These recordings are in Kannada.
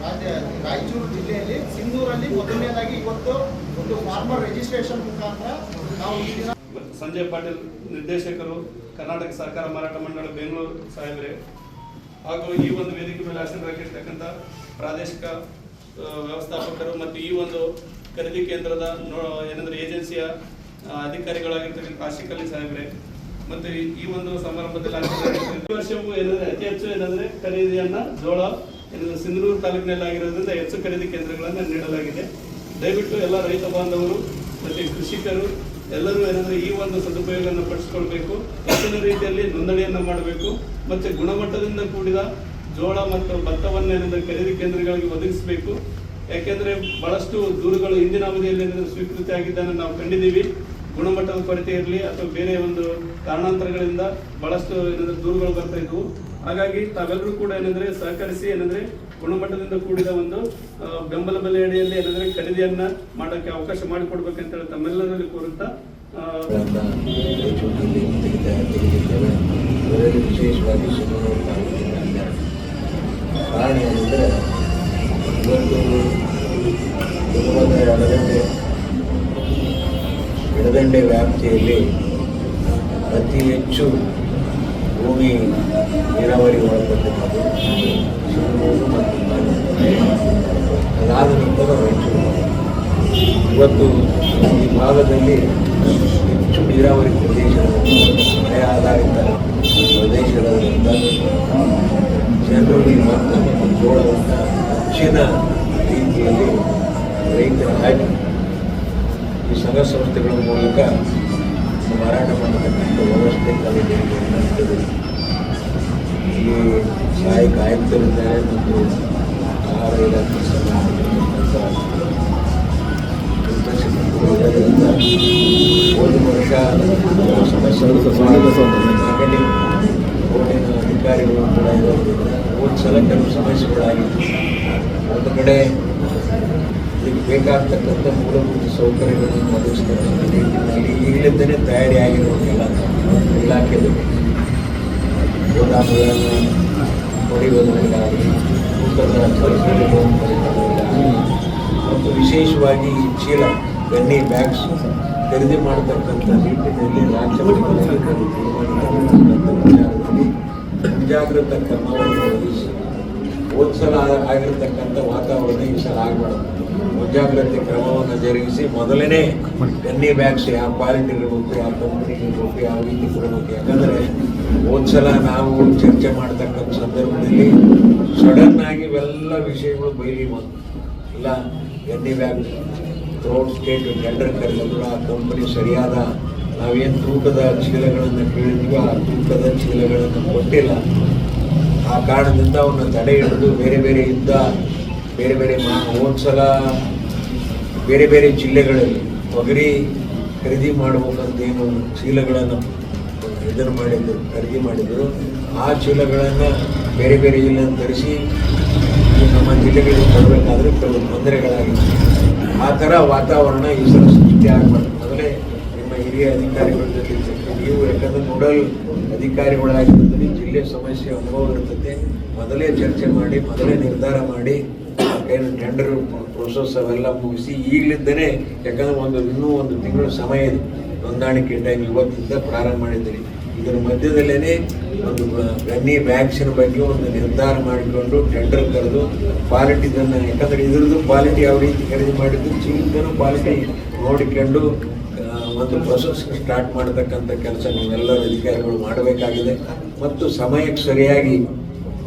ರಾಯಚೂರು ಜಿಲ್ಲೆಯಲ್ಲಿ ಸಿಂಧೂರಲ್ಲಿ ಮೊದಲನೇದಾಗಿ ಇವತ್ತು ಒಂದು ಫಾರ್ಮರ್ ರಿಜಿಸ್ಟ್ರೇಷನ್ ಮುಖಾಂತರ ನಾವು ಈ ಸಂಜಯ್ ಪಾಟೀಲ್ ನಿರ್ದೇಶಕರು, ಕರ್ನಾಟಕ ಸರ್ಕಾರ ಮಾರಾಟ ಮಂಡಳ ಬೆಂಗಳೂರು ಸಾಹೇಬರೇ, ಹಾಗೂ ಈ ಒಂದು ವೇದಿಕೆ ಮೇಲೆ ಆಸೀನರಾಗಿರ್ತಕ್ಕಂಥ ಪ್ರಾದೇಶಿಕ ವ್ಯವಸ್ಥಾಪಕರು ಮತ್ತು ಈ ಒಂದು ಖರೀದಿ ಕೇಂದ್ರದ ಏನಂದ್ರೆ ಏಜೆನ್ಸಿಯ ಅಧಿಕಾರಿಗಳಾಗಿರ್ತಕ್ಕಂಥ ಆಶಿಕ್ ಅಲಿ ಸಾಹೇಬ್ರೆ, ಮತ್ತು ಈ- ಒಂದು ಸಮಾರಂಭದಲ್ಲಿ ಈ ವರ್ಷವೂ ಏನಂದ್ರೆ ಅತಿ ಹೆಚ್ಚು ಏನಂದ್ರೆ ಖರೀದಿಯನ್ನ ಜೋಳ ಏನಂದ್ರೆ ಸಿಂಧನೂರು ತಾಲೂಕಿನಲ್ಲಿ ಆಗಿರೋದ್ರಿಂದ ಹೆಚ್ಚು ಖರೀದಿ ಕೇಂದ್ರಗಳನ್ನು ನೀಡಲಾಗಿದೆ. ದಯವಿಟ್ಟು ಎಲ್ಲ ರೈತ ಬಾಂಧವರು, ಮತ್ತು ಕೃಷಿಕರು, ಎಲ್ಲರೂ ಏನಂದ್ರೆ ಈ ಒಂದು ಸದುಪಯೋಗವನ್ನು ಪಡಿಸ್ಕೊಳ್ಬೇಕು. ಹೆಚ್ಚಿನ ರೀತಿಯಲ್ಲಿ ನೋಂದಣಿಯನ್ನು ಮಾಡಬೇಕು. ಮತ್ತು ಗುಣಮಟ್ಟದಿಂದ ಕೂಡಿದ ಜೋಳ ಮತ್ತು ಭತ್ತವನ್ನು ಏನಂದ್ರೆ ಖರೀದಿ ಕೇಂದ್ರಗಳಿಗೆ ಒದಗಿಸಬೇಕು. ಯಾಕೆಂದ್ರೆ ಬಹಳಷ್ಟು ದೂರುಗಳು ಇಂದಿನ ಅವಧಿಯಲ್ಲಿ ಏನಂದ್ರೆ ಸ್ವೀಕೃತಿ ಆಗಿದ್ದನ್ನು ನಾವು ಕಂಡಿದ್ದೀವಿ. ಗುಣಮಟ್ಟದ ಕೊರತೆ ಇರಲಿ ಅಥವಾ ಬೇರೆ ಒಂದು ಕಾರಣಾಂತರಗಳಿಂದ ಬಹಳಷ್ಟು ಏನಂದ್ರೆ ದೂರುಗಳು ಬರ್ತಾ ಇದ್ವು. ಹಾಗಾಗಿ ತಾವೆಲ್ಲರೂ ಕೂಡ ಏನಂದ್ರೆ ಸಹಕರಿಸಿ, ಏನಂದ್ರೆ ಗುಣಮಟ್ಟದಿಂದ ಕೂಡಿದ ಒಂದು ಬೆಂಬಲ ಬೆಲೆ ಅಡಿಯಲ್ಲಿ ಏನಂದ್ರೆ ಖರೀದಿಯನ್ನ ಮಾಡಕ್ಕೆ ಅವಕಾಶ ಮಾಡಿಕೊಡ್ಬೇಕಂತ ಹೇಳಿ ತಮ್ಮೆಲ್ಲರಲ್ಲಿ ಕೋರುತ್ತಾ ವಿಶೇಷವಾಗಿ ಕಾರಣ ಎಡದಂಡೆ ವ್ಯಾಪ್ತಿಯಲ್ಲಿ ಅತಿ ಹೆಚ್ಚು ಭೂಮಿ ನೀರಾವರಿ ಒಳಪಟ್ಟಿರುವುದು ಮತ್ತು. ಅದಾದ ನಂತರ ರೈತರು ಇವತ್ತು ಈ ಭಾಗದಲ್ಲಿ ಹೆಚ್ಚು ನೀರಾವರಿ ಪ್ರದೇಶಗಳು ಮಳೆ ಆಧಾರಿತ ಪ್ರದೇಶಗಳಿಂದ ಜನರಲ್ಲಿ ಮತ್ತು ಜೋಳವನ್ನು ಹೆಚ್ಚಿನ ರೀತಿಯಲ್ಲಿ ರೈತರ ಹಾಕಿ ಈ ಸಂಘ ಸಂಸ್ಥೆಗಳ ಮೂಲಕ ಮಾರಾಟ ಮಾಡತಕ್ಕಂಥ ವ್ಯವಸ್ಥೆ ಕಲಿಕೆಗೆ ಈ ಇಲ್ಲಿ ಸಹಾಯಕ ಆಯುಕ್ತರಿದ್ದಾರೆ ಮತ್ತು ಆಹಾರ ಇಲಾಖೆ ಬೋರ್ಡಿನ ಅಧಿಕಾರಿಗಳು ಕೂಡ ಇರೋದ್ರಿಂದ ಹೋದ ಸಲ ಕೆಲವು ಸಮಸ್ಯೆಗಳಾಗಿತ್ತು. ಒಂದು ಕಡೆ ಇದಕ್ಕೆ ಬೇಕಾಗ್ತಕ್ಕಂಥ ಮೂಲಭೂತ ಸೌಕರ್ಯಗಳನ್ನು ಒದಗಿಸ್ತಾರೆ ನಿಟ್ಟಿನಲ್ಲಿ ಈಗಲಿಂದಲೇ ತಯಾರಿಯಾಗಿರುವುದಿಲ್ಲ ಇಲಾಖೆಯಲ್ಲಿ ಗೋದಾಮುಗಳನ್ನು ಹೊಡೆಯುವುದರಿಂದಾಗಲಿ ತೂಕದ ಸೌಕರ್ಯಗಳನ್ನು ಪಡೆಯುವುದರಿಂದಾಗಲಿ ಮತ್ತು ವಿಶೇಷವಾಗಿ ಚೀಲ ಬೆಣ್ಣೆ ಬ್ಯಾಗ್ಸ್ ಖರೀದಿ ಮಾಡತಕ್ಕಂಥ ನಿಟ್ಟಿನಲ್ಲಿ ರಾಜ್ಯ ಮುಂಜಾಗ್ರತಾ ಕ್ರಮವನ್ನು ವಹಿಸಿ ಹೋದ ಸಲ ಆಗಿರ್ತಕ್ಕಂಥ ವಾತಾವರಣ ಈ ಸಲ ಆಗಬಾರ್ದು. ಮುಂಜಾಗ್ರತೆ ಕ್ರಮವನ್ನು ಜರುಗಿಸಿ ಮೊದಲನೇ ಎನ್ನಿ ಬ್ಯಾಗ್ಸ್ ಯಾವ ಕ್ವಾಲಿಟಿ ಇರಬೇಕು ಯಾವ ಕಂಪ್ನಿ ಇರಬೇಕು ಯಾವ ರೀತಿ ಕೊಡಬೇಕು ಯಾಕಂದರೆ ಹೋದ ನಾವು ಚರ್ಚೆ ಮಾಡ್ತಕ್ಕಂಥ ಸಂದರ್ಭದಲ್ಲಿ ಸಡನ್ ಆಗಿ ಇವೆಲ್ಲ ವಿಷಯಗಳು ಬೈಲಿ ಬಂದು ಇಲ್ಲ, ಎಣ್ಣೆ ಬ್ಯಾಗ್ ಥ್ರೋಟ್ ಸ್ಟೇಟ್ ಟೆಂಡರ್ ಕರೆದು ಆ ಕಂಪನಿ ಸರಿಯಾದ, ನಾವೇನು ತೂಕದ ಚೀಲಗಳನ್ನು ಕೇಳಿದ್ವಿ ಆ ತೂಕದ ಚೀಲಗಳನ್ನು ಕೊಟ್ಟಿಲ್ಲ. ಆ ಕಾರಣದಿಂದ ಅವನ್ನ ತಡೆ ಹಿಡಿದು ಬೇರೆ ಬೇರೆ ಯುದ್ಧ, ಬೇರೆ ಬೇರೆ ಮಾ ಬೇರೆ ಬೇರೆ ಜಿಲ್ಲೆಗಳಲ್ಲಿ ತೊಗರಿ ಖರೀದಿ ಮಾಡಬೇಕಂತೇನು ಚೀಲಗಳನ್ನು ಇದನ್ನು ಮಾಡಿದ್ರು, ಖರೀದಿ ಮಾಡಿದ್ರು. ಆ ಚೀಲಗಳನ್ನು ಬೇರೆ ಬೇರೆ ಜಿಲ್ಲೆಯನ್ನು ತರಿಸಿ ನಮ್ಮ ಜಿಲ್ಲೆಗಳಿಗೆ ಬರಬೇಕಾದ್ರೆ ಕೆಲವು ತೊಂದರೆಗಳಾಗಿತ್ತು ಆ ಥರ ವಾತಾವರಣ ಈ ಸಲ ಸೃಷ್ಟಿ ಆಗಬಾರ್ದು. ಮೊದಲೇ ನಿಮ್ಮ ಹಿರಿಯ ಅಧಿಕಾರಿಗಳ ಜೊತೆ ನೀವು, ಯಾಕಂದರೆ ನೋಡಲ್ ಅಧಿಕಾರಿಗಳಾಗಿರೋದ್ರಲ್ಲಿ ಜಿಲ್ಲೆ ಸಮಸ್ಯೆ ಅನುಭವ ಇರ್ತದೆ ಮೊದಲೇ ಚರ್ಚೆ ಮಾಡಿ, ಮೊದಲೇ ನಿರ್ಧಾರ ಮಾಡಿ, ಏನು ಟೆಂಡರ್ ಪ್ರೊಸೆಸ್ ಅವೆಲ್ಲ ಮುಗಿಸಿ, ಈಗಲಿಂದನೇ ಯಾಕಂದ್ರೆ ಒಂದು ಇನ್ನೂ ಒಂದು ತಿಂಗಳ ಸಮಯ ಇದೆ. ಹೊಂದಾಣಿಕೆ ಟೈಮ್ ಇವತ್ತಿಂದ ಪ್ರಾರಂಭ ಮಾಡಿದ್ದೀರಿ. ಇದರ ಮಧ್ಯದಲ್ಲೇ ಒಂದು ಗನ್ನಿ ವ್ಯಾಕ್ಸಿನ್ ಬಗ್ಗೆ ಒಂದು ನಿರ್ಧಾರ ಮಾಡಿಕೊಂಡು ಟೆಂಡರ್ ಕರೆದು ಕ್ವಾಲಿಟಿದನ್ನು ಯಾಕಂದರೆ ಇದ್ರದ್ದು ಕ್ವಾಲಿಟಿ ಯಾವ ರೀತಿ ಖರೀದಿ ಮಾಡಿದ್ದು ಚೀಲದನ್ನು ಕ್ವಾಲಿಟಿ ನೋಡಿಕೊಂಡು ಒಂದು ಪ್ರೊಸೆಸ್ ಸ್ಟಾರ್ಟ್ ಮಾಡತಕ್ಕಂಥ ಕೆಲಸ ನೀವೆಲ್ಲರೂ ಅಧಿಕಾರಿಗಳು ಮಾಡಬೇಕಾಗಿದೆ. ಮತ್ತು ಸಮಯಕ್ಕೆ ಸರಿಯಾಗಿ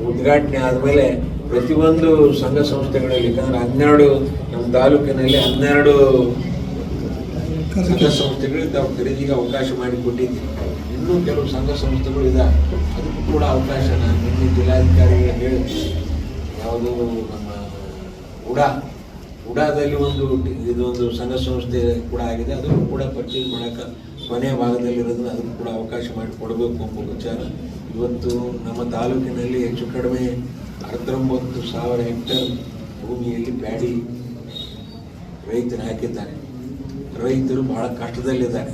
ಉದ್ಘಾಟನೆ ಆದಮೇಲೆ ಪ್ರತಿಯೊಂದು ಸಂಘ ಸಂಸ್ಥೆಗಳಲ್ಲಿ ಯಾಕಂದ್ರೆ ಹನ್ನೆರಡು, ನಮ್ಮ ತಾಲೂಕಿನಲ್ಲಿ ಹನ್ನೆರಡು ಸಂಘ ಸಂಸ್ಥೆಗಳಿಗೆ ತಾವು ಖರೀದಿಗೆ ಅವಕಾಶ ಮಾಡಿಕೊಟ್ಟಿದ್ದೀವಿ ಇನ್ನೂ ಕೆಲವು ಸಂಘ ಸಂಸ್ಥೆಗಳು ಇದೆ ಅದಕ್ಕೂ ಕೂಡ ಅವಕಾಶ ನಾನು ನಿನ್ನೆ ಜಿಲ್ಲಾಧಿಕಾರಿಗೆ ಹೇಳಿ, ಯಾವುದು ನಮ್ಮ ಉಡಾ, ಉಡಾದಲ್ಲಿ ಒಂದು ಇದೊಂದು ಸಂಘ ಸಂಸ್ಥೆ ಕೂಡ ಆಗಿದೆ. ಅದನ್ನು ಕೂಡ ಪರ್ಚೇಸ್ ಮಾಡೋಕೆ ಕೊನೆಯ ಭಾಗದಲ್ಲಿರೋದನ್ನ ಅದನ್ನು ಕೂಡ ಅವಕಾಶ ಮಾಡಿ ಕೊಡಬೇಕು ಎಂಬ ವಿಚಾರ ಇವತ್ತು ನಮ್ಮ ತಾಲೂಕಿನಲ್ಲಿ ಹೆಚ್ಚು ಕಡಿಮೆ ಹತ್ತೊಂಬತ್ತು ಸಾವಿರ ಹೆಕ್ಟರ್ ಭೂಮಿಯಲ್ಲಿ ಬ್ಯಾಡಿ ರೈತರು ಹಾಕಿದ್ದಾರೆ. ರೈತರು ಬಹಳ ಕಷ್ಟದಲ್ಲಿದ್ದಾರೆ.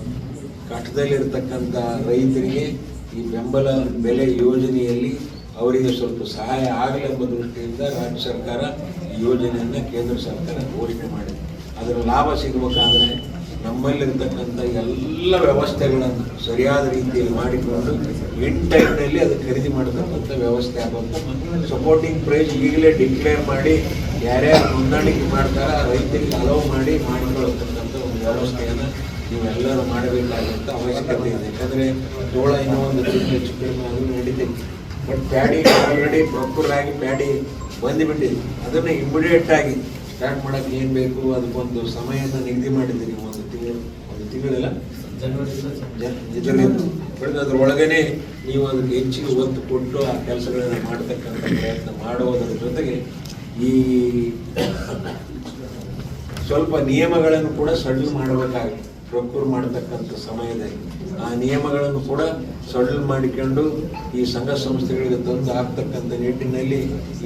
ಕಷ್ಟದಲ್ಲಿರ್ತಕ್ಕಂಥ ರೈತರಿಗೆ ಈ ಬೆಂಬಲ ಬೆಲೆ ಯೋಜನೆಯಲ್ಲಿ ಅವರಿಗೆ ಸ್ವಲ್ಪ ಸಹಾಯ ಆಗಲಿ ಎಂಬ ದೃಷ್ಟಿಯಿಂದ ರಾಜ್ಯ ಸರ್ಕಾರ ಈ ಯೋಜನೆಯನ್ನು ಕೇಂದ್ರ ಸರ್ಕಾರ ಘೋಷಣೆ ಮಾಡಿದೆ. ಅದರ ಲಾಭ ಸಿಗಬೇಕಾದ್ರೆ ನಮ್ಮಲ್ಲಿರ್ತಕ್ಕಂಥ ಎಲ್ಲ ವ್ಯವಸ್ಥೆಗಳನ್ನು ಸರಿಯಾದ ರೀತಿಯಲ್ಲಿ ಮಾಡಿಕೊಂಡು ಇನ್ ಟೈಮ್ನಲ್ಲಿ ಅದು ಖರೀದಿ ಮಾಡತಕ್ಕಂಥ ವ್ಯವಸ್ಥೆ ಆಗಬೇಕು ಸಪೋರ್ಟಿಂಗ್ ಪ್ರೈಸ್ ಈಗಲೇ ಡಿಕ್ಲೇರ್ ಮಾಡಿ ಯಾರ್ಯಾರು ಹೊಂದಾಣಿಕೆ ಮಾಡ್ತಾರ ರೈತರಿಗೆ ಅಲೋವ್ ಮಾಡಿ ಮಾಡಿಕೊಳ್ಳತಕ್ಕಂಥ ಒಂದು ವ್ಯವಸ್ಥೆಯನ್ನು ನೀವೆಲ್ಲರೂ ಮಾಡಬೇಕಾದಂಥ ಅವಶ್ಯಕತೆ ಇದೆ. ಯಾಕಂದರೆ ಜೋಳ ಇನ್ನೂ ಒಂದು ತಿಂಗಳು ಹೆಚ್ಚು ಕಡಿಮೆ ಅದು ನಡೀತೈತಿ. ಬಟ್ ಪ್ಯಾಡಿ ಆಲ್ರೆಡಿ ಪ್ರಾಪರ್ ಆಗಿ ಪ್ಯಾಡಿ ಬಂದುಬಿಟ್ಟಿದೆ. ಅದನ್ನು ಇಮಿಡಿಯೇಟ್ ಆಗಿ ಸ್ಟಾರ್ಟ್ ಮಾಡೋಕ್ಕೆ ಏನು ಬೇಕು? ಅದಕ್ಕೊಂದು ಸಮಯನ ನಿಗದಿ ಮಾಡಿದ್ದೀರಿ. ತಿಂಗಳಿಲ್ಲ? ಜನ್- ಇದರಲ್ಲಿ ಬೆಳೆದು ಅದರೊಳಗನೆ ನೀವು ಅದಕ್ಕೆ ಹೆಚ್ಚಿಗೆ ಒತ್ತು ಕೊಟ್ಟು ಆ ಕೆಲಸಗಳನ್ನು ಮಾಡತಕ್ಕಂಥ ಪ್ರಯತ್ನ ಮಾಡೋದರ ಜೊತೆಗೆ ಈ ಸ್ವಲ್ಪ ನಿಯಮಗಳನ್ನು ಕೂಡ ಸಡಿಲು ಮಾಡಬೇಕಾಗುತ್ತೆ. ಪ್ರೊಕ್ಯೂರ್ ಮಾಡತಕ್ಕಂಥ ಸಮಯದಲ್ಲಿ. ಆ ನಿಯಮಗಳನ್ನು ಕೂಡ ಸಡಿಲು ಮಾಡಿಕೊಂಡು ಈ ಸಂಘ ಸಂಸ್ಥೆಗಳಿಗೆ ತಂದು ಹಾಕ್ತಕ್ಕಂಥ ನಿಟ್ಟಿನಲ್ಲಿ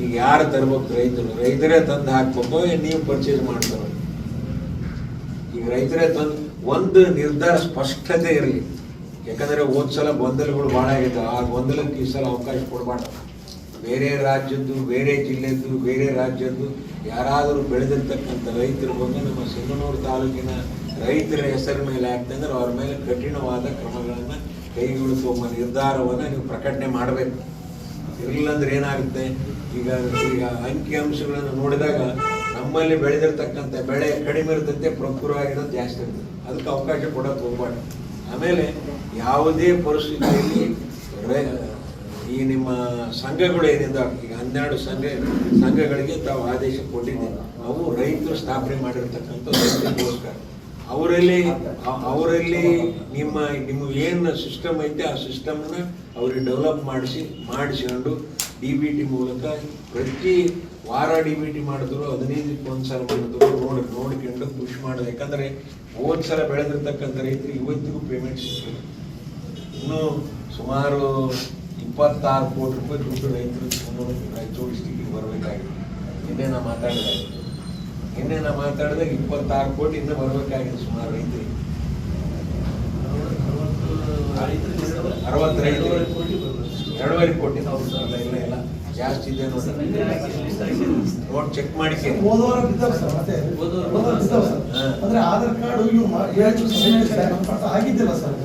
ಈಗ ಯಾರು ತರಬೇಕು ರೈತರು? ರೈತರೇ ತಂದು ಹಾಕ್ಬೇಕು ನೀವು ಪರ್ಚೇಸ್ ಮಾಡ್ತಾರೆ? ಈಗ ರೈತರೇ ತಂದು ಒಂದು ನಿರ್ಧಾರ ಸ್ಪಷ್ಟತೆ ಇರಲಿ. ಯಾಕಂದ್ರೆ ಹೋದ್ ಸಲ ಗೊಂದಲಗಳು ಭಾಳ ಆಗಿದ್ದಾವೆ. ಆ ಗೊಂದಲಕ್ಕೆ ಈ ಸಲ ಅವಕಾಶ ಕೊಡಬಾರ್ದು. ಬೇರೆ ರಾಜ್ಯದ್ದು, ಬೇರೆ ಜಿಲ್ಲೆದ್ದು, ಬೇರೆ ರಾಜ್ಯದ್ದು ಯಾರಾದರೂ ಬೆಳೆದಿರ್ತಕ್ಕಂಥ ರೈತರು ಬಂದು ನಮ್ಮ ಸಿಂಗನೂರು ತಾಲೂಕಿನ ರೈತರ ಹೆಸರ ಮೇಲೆ ಆಗ್ತಂದ್ರೆ ಅವ್ರ ಮೇಲೆ ಕಠಿಣವಾದ ಕ್ರಮಗಳನ್ನು ಕೈಗೊಳಿಸುವ ನಿರ್ಧಾರವನ್ನು ನೀವು ಪ್ರಕಟಣೆ ಮಾಡಬೇಕು. ಇರಲಿಲ್ಲ ಅಂದ್ರೆ ಏನಾಗುತ್ತೆ? ಈಗ ಈಗ ಅಂಕಿ ಅಂಶಗಳನ್ನು ನೋಡಿದಾಗ ನಮ್ಮಲ್ಲಿ ಬೆಳೆದಿರ್ತಕ್ಕಂಥ ಬೆಳೆ ಕಡಿಮೆ ಇರ್ತೈತೆ ಪ್ರಕೃತ ಆಗಿರೋದು ಜಾಸ್ತಿ ಇರ್ತದೆ ಅದಕ್ಕೆ ಅವಕಾಶ ಕೊಡೋಕೆ ಹೋಗ್ಬಾರ್ದು ಆಮೇಲೆ ಯಾವುದೇ ಪರಿಸ್ಥಿತಿಯಲ್ಲಿ ಈ ನಿಮ್ಮ ಸಂಘಗಳು ಏನಿದೆ ಈಗ ಹನ್ನೆರಡು ಸಂಘ, ಸಂಘಗಳಿಗೆ ತಾವು ಆದೇಶ ಕೊಟ್ಟಿದ್ದೀವಿ. ಅವು ರೈತರು ಸ್ಥಾಪನೆ ಮಾಡಿರ್ತಕ್ಕಂಥ ರೈತರಿಗೋಸ್ಕರ. ಅವರಲ್ಲಿ ಅವರಲ್ಲಿ ನಿಮ್ಮ ನಿಮ್ಮ ಏನು ಸಿಸ್ಟಮ್ ಐತೆ, ಆ ಸಿಸ್ಟಮ್ನ ಅವ್ರಿಗೆ ಡೆವಲಪ್ ಮಾಡಿಸಿ, ಮಾಡಿಸ್ಕೊಂಡು ಡಿ ಬಿ ಟಿ ಮೂಲಕ ಪ್ರತಿ ವಾರ ಡಿ ಬಿ ಟಿ ಮಾಡಿದ್ರು ಹದಿನೈದಕ್ಕೆ ಒಂದು ಸಲ ಮಾಡಿದ್ರು ನೋಡಿ ನೋಡ್ಕೊಂಡು ಖುಷಿ ಮಾಡೋದು. ಯಾಕಂದರೆ ಹೋದ್ ಸಲ ಬೆಳೆದಿರ್ತಕ್ಕಂಥ ರೈತರಿಗೆ ಇವತ್ತಿಗೂ ಪೇಮೆಂಟ್ ಸಿಕ್ಕಿಲ್ಲ ಇನ್ನು ಸುಮಾರು ಇಪ್ಪತ್ತಾರು ಕೋಟಿ ರೂಪಾಯಿ ದುಡ್ಡು ರೈತರು ರಾಯಚೂರು ಡಿಸ್ಟಿಕ್ಕಿಗೆ ಬರಬೇಕಾಗಿದೆ. ನಿನ್ನೆ ನಾ ಮಾತಾಡಿದಾಗ ನಿನ್ನೆ ನಾ ಮಾತಾಡಿದಾಗ ಇಪ್ಪತ್ತಾರು ಕೋಟಿ ಇನ್ನೂ ಬರಬೇಕಾಗಿದೆ ಸುಮಾರು ರೈತರಿಗೆ. ಅರವತ್ತು ರೈತರು ಎರಡೂವರೆ ಕೋಟಿ ಇಲ್ಲ ಇಲ್ಲ. ಜಾಸ್ತಿ ಇದೆ ನೋಡಿ. ಚೆಕ್ ಮಾಡಿ ಹೋದವಾರ ಬಿದ್ದಾವ್ ಸರ್ ಮತ್ತೆ ಹೋದವಾರ ಬಿದ್ದಾವ್ ಸರ್. ಅಂದ್ರೆ ಆಧಾರ್ ಕಾರ್ಡ್ ಇವು ನಮ್ಮ ಆಗಿದ್ದಿಲ್ಲ ಸರ್.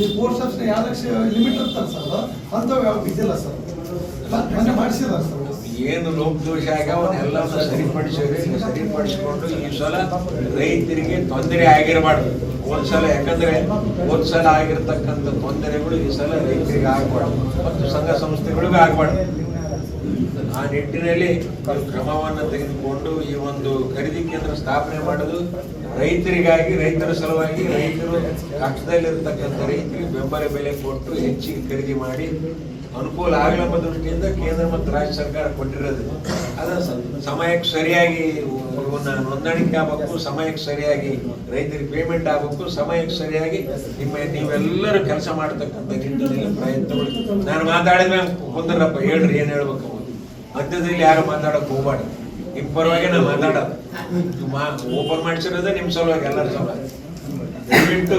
ಈ ಪೋಸ್ಟ್ ಆಫೀಸ್ ಯಾವ ಲಕ್ಷ ಲಿಮಿಟ್ ಇರ್ತಾರೆ ಸರ್ ಅಂಥವು ಯಾವ ಇದ್ದಿಲ್ಲ ಸರ್. ಮೊನ್ನೆ ಮಾಡಿಸಿಲ್ಲ ಸರ್. ಏನು ಲೋಪದೋಷ ಆಗ್ಯಾವ ಎಲ್ಲವನ್ನ ಸರಿಪಡಿಸಿದ್ರೆ ಸರಿಪಡಿಸಿಕೊಂಡು ಈ ಸಲ ರೈತರಿಗೆ ತೊಂದರೆ ಆಗಿರಬಾರ್ದು. ಒಂದ್ಸಲ ಸಲ ಯಾಕಂದ್ರೆ ಒಂದ್ಸಲ ಸಲ ಆಗಿರ್ತಕ್ಕಂಥ ತೊಂದರೆಗಳು ಈ ಸಲ ರೈತರಿಗೆ ಆಗಬಾರ್ದು. ಮತ್ತು ಸಂಘ ಸಂಸ್ಥೆಗಳಿಗೂ ಆಗಬಾರ್ದು. ಆ ನಿಟ್ಟಿನಲ್ಲಿ ಕ್ರಮವನ್ನು ತೆಗೆದುಕೊಂಡು ಈ ಒಂದು ಖರೀದಿ ಕೇಂದ್ರ ಸ್ಥಾಪನೆ ಮಾಡೋದು ರೈತರಿಗಾಗಿ, ರೈತರ ಸಲುವಾಗಿ, ರೈತರು ಕಷ್ಟದಲ್ಲಿರ್ತಕ್ಕಂಥ ರೈತರಿಗೆ ಬೆಂಬಲ ಬೆಲೆ ಕೊಟ್ಟು ಹೆಚ್ಚಿಗೆ ಖರೀದಿ ಮಾಡಿ ಅನುಕೂಲ ಆಗಲೆಂಬ ದೃಷ್ಟಿಯಿಂದ ಕೇಂದ್ರ ಮತ್ತು ರಾಜ್ಯ ಸರ್ಕಾರ ಕೊಟ್ಟಿರೋದು. ಅದು ಸಮಯಕ್ಕೆ ಸರಿಯಾಗಿ ನೋಂದಣಿಕೆ ಆಗಬೇಕು, ಸಮಯಕ್ಕೆ ಸರಿಯಾಗಿ ರೈತರಿಗೆ ಪೇಮೆಂಟ್ ಆಗಬೇಕು, ಸಮಯಕ್ಕೆ ಸರಿಯಾಗಿ ನಿಮ್ಮ ನೀವೆಲ್ಲರೂ ಕೆಲಸ ಮಾಡ್ತಕ್ಕಂಥ ನಿಟ್ಟಿನಲ್ಲಿ ಪ್ರಯತ್ನಗಳು. ನಾನು ಮಾತಾಡಿದ್ರೆ ಕುಂದ್ರಪ್ಪ, ಹೇಳ್ರಿ, ಏನು ಹೇಳ್ಬೇಕು? ಮಧ್ಯದಲ್ಲಿ ಯಾರು ಮಾತಾಡಕ್ ಹೋಗ್ಬಾರ್ದು. ನಿಮ್ ಪರವಾಗಿ ನಾ ಮಾತಾಡೋದು ಓಪನ್ ಮಾಡ್ಸಿರೋದೇ ನಿಮ್ ಸಲುವಾಗಿ ಎಲ್ಲರ ಸಲುವಾಗಿ. ದಯವಿಟ್ಟು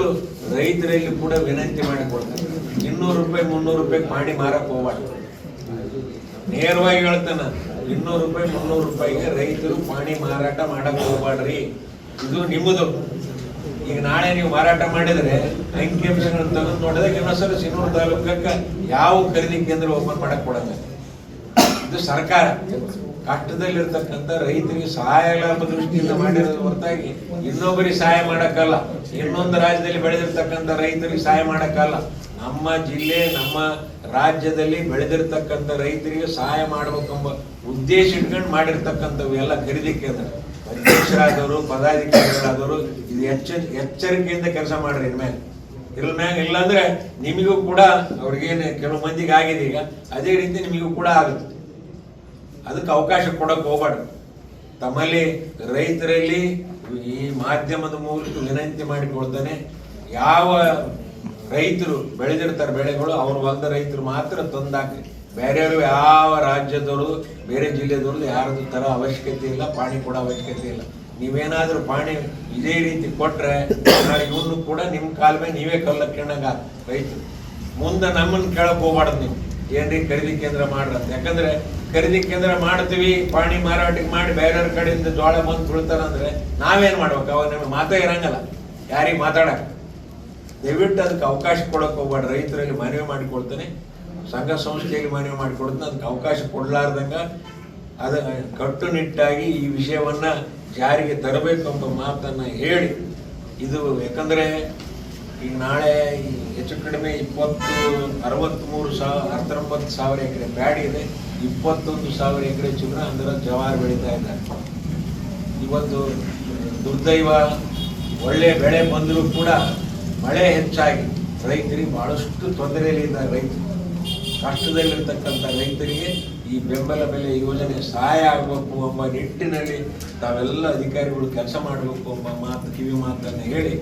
ರೈತರಲ್ಲಿ ಕೂಡ ವಿನಂತಿ ಮಾಡಿಕೊಡ್ತಾರೆ ಇನ್ನೂರು ರೂಪಾಯಿ, ಮುನ್ನೂರು ರೂಪಾಯಿ ಮಾಡಿ ಮಾರಕ್ ಹೋಗ್ಬಾರ್ದು. ನೇರವಾಗಿ ಹೇಳ್ತಾನ, ಇನ್ನೂರು ರೂಪಾಯಿ, ಮುನ್ನೂರು ರೂಪಾಯಿಗೆ ರೈತರು ಪಾಣಿ ಮಾರಾಟ ಮಾಡಕ್ ಹೋಗ್ಬಾಡ್ರಿ ಇದು ನಿಮ್ಮದು. ಈಗ ನಾಳೆ ನೀವು ಮಾರಾಟ ಮಾಡಿದ್ರೆ ಅಂಕಿ ಅಂಶಗಳನ್ನ ತೆಗೆದು ನೋಡಿದಾಗ ಇನ್ನೊಂದ್ಸಲ ಸಿನೂರು ತಾಲೂಕಕ್ಕೆ ಯಾವ ಖರೀದಿ ಕೇಂದ್ರ ಓಪನ್ ಮಾಡಕ್ ಕೊಡಲ್ಲ ಇದು ಸರ್ಕಾರ. ಕಷ್ಟದಲ್ಲಿರ್ತಕ್ಕಂಥ ರೈತರಿಗೆ ಸಹಾಯ ಲಾಭ ದೃಷ್ಟಿಯಿಂದ ಮಾಡಿರೋದು ಹೊರತಾಗಿ ಇನ್ನೊಬ್ಬರಿಗೆ ಸಹಾಯ ಮಾಡೋಕ್ಕಲ್ಲ. ಇನ್ನೊಂದು ರಾಜ್ಯದಲ್ಲಿ ಬೆಳೆದಿರ್ತಕ್ಕಂಥ ರೈತರಿಗೆ ಸಹಾಯ ಮಾಡೋಕ್ಕಲ್ಲ. ನಮ್ಮ ಜಿಲ್ಲೆ, ನಮ್ಮ ರಾಜ್ಯದಲ್ಲಿ ಬೆಳೆದಿರ್ತಕ್ಕಂಥ ರೈತರಿಗೆ ಸಹಾಯ ಮಾಡಬೇಕೆಂಬ ಉದ್ದೇಶ ಇಟ್ಕೊಂಡು ಮಾಡಿರ್ತಕ್ಕಂಥವು ಎಲ್ಲ ಖರೀದಿ ಕೇಂದ್ರ. ಅಧ್ಯಕ್ಷರಾದವರು, ಪದಾಧಿಕಾರಿಗಳಾದವರು ಇದು ಎಚ್ಚ, ಎಚ್ಚರಿಕೆಯಿಂದ ಕೆಲಸ ಮಾಡ್ರಿ ಇನ್ಮೇಲೆ ಇದ್ರ ಮ್ಯಾಗ ಇಲ್ಲಾಂದ್ರೆ ನಿಮಗೂ ಕೂಡ ಅವ್ರಿಗೇನು ಕೆಲವು ಮಂದಿಗೆ ಆಗಿದೆ ಈಗ. ಅದೇ ರೀತಿ ನಿಮಗೂ ಕೂಡ ಆಗುತ್ತೆ. ಅದಕ್ಕೆ ಅವಕಾಶ ಕೊಡಕ್ಕೆ ಹೋಗಬಾರ್ದು ತಮ್ಮಲ್ಲಿ ರೈತರಲ್ಲಿ ಈ ಮಾಧ್ಯಮದ ಮೂಲಕ ವಿನಂತಿ ಮಾಡಿಕೊಳ್ತಾನೆ, ಯಾವ ರೈತರು ಬೆಳೆದಿರ್ತಾರೆ ಬೆಳೆಗಳು, ಅವ್ರು ಬಂದ ರೈತರು ಮಾತ್ರ ತಂದಾಕ್ರಿ. ಬೇರೆಯವರು ಯಾವ ರಾಜ್ಯದವರು, ಬೇರೆ ಜಿಲ್ಲೆದವ್ರದ್ದು ಯಾರದ್ದು ತರ ಅವಶ್ಯಕತೆ ಇಲ್ಲ, ಪಾಣಿ ಕೂಡ ಅವಶ್ಯಕತೆ ಇಲ್ಲ. ನೀವೇನಾದರೂ ಪಾಣಿ ಇದೇ ರೀತಿ ನಾಳೆ ಇವನು ಕೂಡ ನಿಮ್ಮ ಕಾಲ ಮೇಲೆ ನೀವೇ ಕಲ್ಲಕ್ಕಿಣಗ ರೈತರು. ಮುಂದೆ ನಮ್ಮನ್ನು ಕೇಳಕ್ಕೆ ಹೋಗ್ಬಾರ್ದು ನೀವು. ಏನ್ರಿ ಖರೀದಿ ಕೇಂದ್ರ ಮಾಡ್ರಂತ ಯಾಕಂದ್ರೆ ಖರೀದಿ ಕೇಂದ್ರ ಮಾಡ್ತೀವಿ, ಪಾಣಿ ಮಾರಾಟಕ್ಕೆ ಮಾಡಿ ಬೇರೆಯವ್ರ ಕಡೆಯಿಂದ ಜೋಳ ಬಂದು ಬೀಳ್ತಾರಂದ್ರೆ ನಾವೇನ್ ಮಾಡ್ಬೇಕು? ಅವಾಗ ನಿಮ್ಗೆ ಮಾತೇ ಇರಂಗಲ್ಲ. ಯಾರಿಗೆ ಮಾತಾಡಕ್ಕೆ. ದಯವಿಟ್ಟು ಅದಕ್ಕೆ ಅವಕಾಶ ಕೊಡಕ್ಕೆ ಹೋಗ್ಬೇಡ. ರೈತರಲ್ಲಿ ಮನವಿ ಮಾಡಿಕೊಡ್ತಾನೆ. ಸಂಘ ಸಂಸ್ಥೆಯಲ್ಲಿ ಮನವಿ ಮಾಡಿಕೊಡ್ತೇನೆ. ಅದಕ್ಕೆ ಅವಕಾಶ ಕೊಡಲಾರ್ದಂಗ ಅದ ಕಟ್ಟುನಿಟ್ಟಾಗಿ ಈ ವಿಷಯವನ್ನ ಜಾರಿಗೆ ತರಬೇಕು ಅಂತ ಮಾತನ್ನ ಹೇಳಿ. ಇದು ಯಾಕಂದ್ರೆ ಈಗ ನಾಳೆ ಈ ಹೆಚ್ಚು ಕಡಿಮೆ ಇಪ್ಪತ್ತು ಅರವತ್ತ್ಮೂರು ಸಾವಿರ ಹತ್ತೊಂಬತ್ತು ಸಾವಿರ ಎಕರೆ ಬ್ಯಾಡಿ ಇದೆ. ಇಪ್ಪತ್ತೊಂದು ಸಾವಿರ ಎಕರೆ ಚಿನ್ನ ಅಂದ್ರೆ ಜವಾರ್ ಬೆಳೀತಾ ಇದ್ದಾರೆ. ಇವತ್ತು ದುರ್ದೈವ, ಒಳ್ಳೆ ಬೆಳೆ ಬಂದರೂ ಕೂಡ ಮಳೆ ಹೆಚ್ಚಾಗಿ ರೈತರಿಗೆ ಬಹಳಷ್ಟು ತೊಂದರೆಯಲ್ಲಿದ್ದಾರೆ ರೈತರು. ಕಷ್ಟದಲ್ಲಿರ್ತಕ್ಕಂಥ ರೈತರಿಗೆ ಈ ಬೆಂಬಲ ಬೆಲೆ ಯೋಜನೆ ಸಹಾಯ ಆಗಬೇಕು ಎಂಬ ನಿಟ್ಟಿನಲ್ಲಿ ತಾವೆಲ್ಲ ಅಧಿಕಾರಿಗಳು ಕೆಲಸ ಮಾಡಬೇಕು ಎಂಬ ಮಾತು ಕಿವಿ ಮಾತನ್ನು ಹೇಳಿ